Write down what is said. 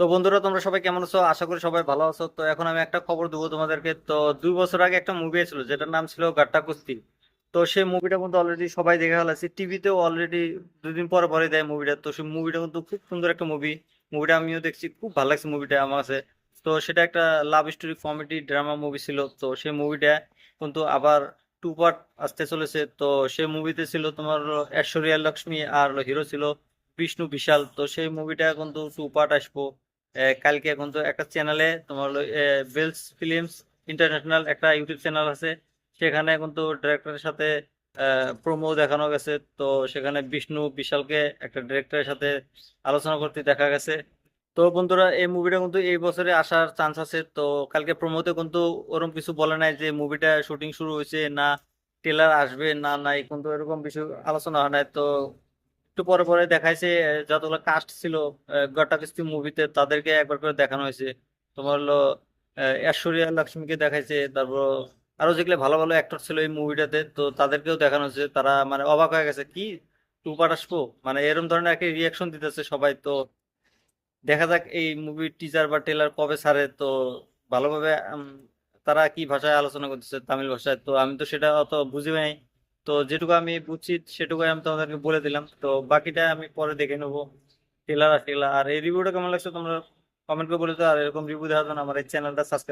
তো বন্ধুরা, তোমরা সবাই কেমন আছো? আশা করি সবাই ভালো আছো। তো এখন আমি একটা খবর দেবো তোমাদেরকে। তো দুই বছর আগে একটা মুভি ছিল যেটার নাম ছিল গাট্টা কুস্তি তো সেই মুভিটা কিন্তু অলরেডি সবাই দেখে ফেলাছে। টিভিতেও অলরেডি দুদিন পরে পরে দেয় মুভিটা তো সেই মুভিটা কিন্তু খুব সুন্দর একটা মুভি মুভিটা আমিও দেখছি, খুব ভালো লাগছে মুভিটা আমার কাছে। তো সেটা একটা love story comedy drama movie ছিল। তো সেই মুভিটা কিন্তু আবার টু পার্ট আসতে চলেছে। তো সেই মুভিতে ছিল তোমার ঐশ্বরিয়া, লক্ষ্মী আর হিরো ছিল বিষ্ণু, বিশাল। তো সেই মুভিটা কিন্তু টু পার্ট আসব। কালকে কিন্তু একটা চ্যানেলে তোমার বেলস ফিল্মস ইন্টারন্যাশনাল একটা ইউটিউব চ্যানেল আছে। সেখানে কিন্তু ডিরেক্টরের সাথে প্রোমো দেখানো গেছে। তো সেখানে বিষ্ণু বিশালকে একটা ডিরেক্টরের সাথে আলোচনা করতে দেখা গেছে। তো বন্ধুরা, এই মুভিটা কিন্তু এই বছরে আসার চান্স আছে। তো কালকে প্রোমোতে কিন্তু ওরকম কিছু বলে নাই যে মুভিটা শুটিং শুরু হয়েছে না ট্রেলার আসবে না নাই, কিন্তু এরকম কিছু আলোচনা হয় নাই। তো একটু পরে পরে দেখাইছে যতগুলো কাস্ট ছিল গটা কিস্তি মুভিতে তাদেরকে একবার করে দেখানো হয়েছে। তোমার হলো ঐশ্বরিয়া লক্ষ্মীকে দেখাইছে, তারপর আরও যেগুলো ভালো ভালো অ্যাক্টর ছিল এই মুভিটাতে তো তাদেরকেও দেখানো হয়েছে। তারা মানে অবাক হয়ে গেছে, কি? টু পার্ট আসব? মানে এরকম ধরনের একটা রিয়াকশন দিতেছে সবাই, তো দেখা যাক এই মুভির টিজার বা ট্রেলার কবে ছাড়ে। তো ভালোভাবে তারা কি ভাষায় আলোচনা করতেছে তামিল ভাষায়, তো আমি তো সেটা অত বুঝি নাই। তো যেটুকু আমি বুঝছি সেটুকু আমি তোমাদেরকে বলে দিলাম। তো বাকিটা আমি পরে দেখে নেব ট্রেলার আর টেলার আর এই রিভিউটা কেমন লাগছে তোমরা কমেন্ট করে বলে দাও। আর এরকম রিভিউ দেওয়ার জন্য আমার এই চ্যানেলটা সাবস্ক্রাইব